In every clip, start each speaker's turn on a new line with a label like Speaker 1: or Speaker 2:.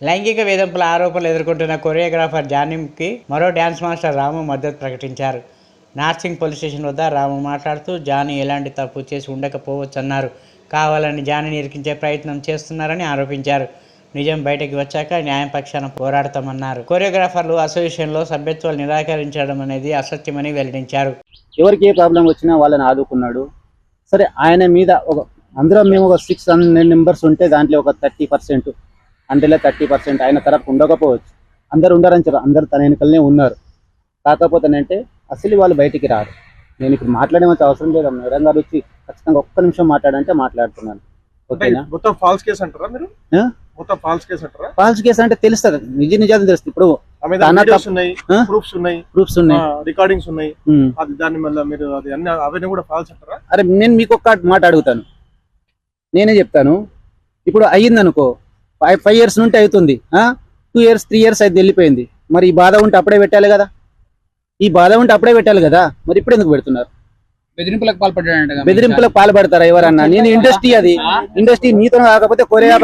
Speaker 1: లైంగిక వేధింపుల ఆరోపణలు ఎదుర్కొంటున్న కొరియోగ్రాఫర్ జానింకి మరో డ్యాన్స్ మాస్టర్ రాము మద్దతు ప్రకటించారు. నార్సింగ్ పోలీస్ స్టేషన్ వద్ద రాము మాట్లాడుతూ జానీ ఎలాంటి తప్పు చేసి ఉండకపోవచ్చన్నారు. కావాలని జానీని ఇరికించే ప్రయత్నం చేస్తున్నారని ఆరోపించారు. నిజం బయటకు వచ్చాక న్యాయం పక్షాన పోరాడతామన్నారు. కొరియోగ్రాఫర్లు అసోసియేషన్లో సభ్యత్వాలు నిరాకరించడం అనేది అసత్యమని వెల్లడించారు.
Speaker 2: ఎవరికి ఏ ప్రాబ్లం వచ్చినా వాళ్ళని ఆదుకున్నాడు. సరే ఆయన మీద ఒక అందరం మేము ఒక సిక్స్ హండ్రెడ్ మెంబర్స్ ఉంటే దాంట్లో ఒక థర్టీ పర్సెంట్ అందులో థర్టీ పర్సెంట్ ఆయన తరపు ఉండకపోవచ్చు. అందరు ఉండరని చెప్పారు అందరు తన వెనుకలనే ఉన్నారు. కాకపోతే అంటే అసలు వాళ్ళు బయటికి రారు. నేను ఇప్పుడు మాట్లాడేమంత అవసరం లేదు. మేడం గారు వచ్చి ఖచ్చితంగా ఒక్క నిమిషం మాట్లాడంటే మాట్లాడుతున్నాను.
Speaker 3: అంటే
Speaker 2: ఓకేనా?
Speaker 3: మొత్తం ఫాల్స్ కేసు అంటారా మీరు? మొత్తం ఫాల్స్ కేసు అంటారా?
Speaker 2: ఫాల్స్ కేసు అంటే తెలుస్తుంది. నిజ నిజాలు తెలుస్తుంది. ఇప్పుడు
Speaker 3: ఉన్నాయి? ప్రూఫ్స్ ఉన్నాయి
Speaker 2: ప్రూఫ్స్ ఉన్నాయి.
Speaker 3: రికార్డింగ్స్ ఉన్నాయి. అది మీరు అది అన్ని అవన్నీ కూడా ఫాల్స్ అంటారా?
Speaker 2: అరే నేను మీకు ఒక్క మాట అడుగుతాను. నేనే చెప్తాను. ఇప్పుడు అయ్యింది అనుకో ఫైవ్ ఫైవ్ ఇయర్స్ నుండి అవుతుంది. టూ ఇయర్స్ త్రీ ఇయర్స్ అయితే వెళ్ళిపోయింది. మరి ఈ బాధ ఉంటే అప్పుడే పెట్టాలి కదా? ఈ బాధ ఉంటే అప్పుడే పెట్టాలి కదా? మరి ఇప్పుడు ఎందుకు పెడుతున్నారు?
Speaker 4: బెదిరింపులకు పాల్పడ్డాడంట
Speaker 2: బెదిరింపులకు పాల్పడతారా ఎవరన్నా? నేను ఇండస్ట్రీ అది. ఇండస్ట్రీ మీతో కాకపోతే కొరియా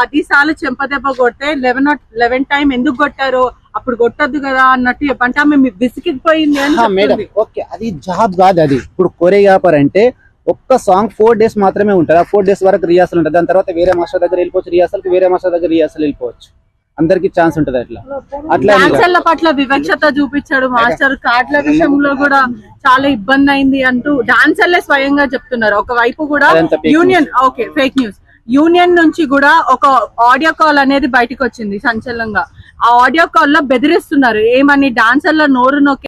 Speaker 5: పది సార్లు చెంపదెబ్బ కొడితే లెవెన్ లెవెన్ టైం ఎందుకు కొట్టారు అప్పుడు కొట్టొద్దు కదా అన్నట్టు చెప్పంటే ఆమె అని
Speaker 2: మేడం. ఓకే అది జాబ్ కాదు అది. ఇప్పుడు కొరియోగ్రాఫర్ అంటే ఒక్క సాంగ్ ఫోర్ డేస్ మాత్రమే ఉంటుంది. ఆ ఫోర్ డేస్ వరకు రిహార్సల్ ఉంటుంది. దాని తర్వాత వేరే మాస్టర్ దగ్గర వెళ్ళిపోవచ్చు. రిహార్సల్ వేరే మాస్టర్ దగ్గర రిహార్సల్ వెళ్ళిపోవచ్చు. అందరికి ఛాన్స్ ఉంటుంది అట్లా. అట్లా
Speaker 5: పట్ల వివక్షత చూపించాడు మాస్టర్. కార్డుల విషయంలో కూడా చాలా ఇబ్బంది అయింది అంటూ డాన్సర్లే స్వయంగా చెప్తున్నారు. ఒకవైపు కూడా union okay fake news union నుంచి కూడా ఒక ఆడియో కాల్ అనేది బయటకు వచ్చింది సంచలనంగా. ఆ ఆడియో కాల్లో బెదిరిస్తున్నారు. ఏమని డాన్సర్ల నోరు నొక్కి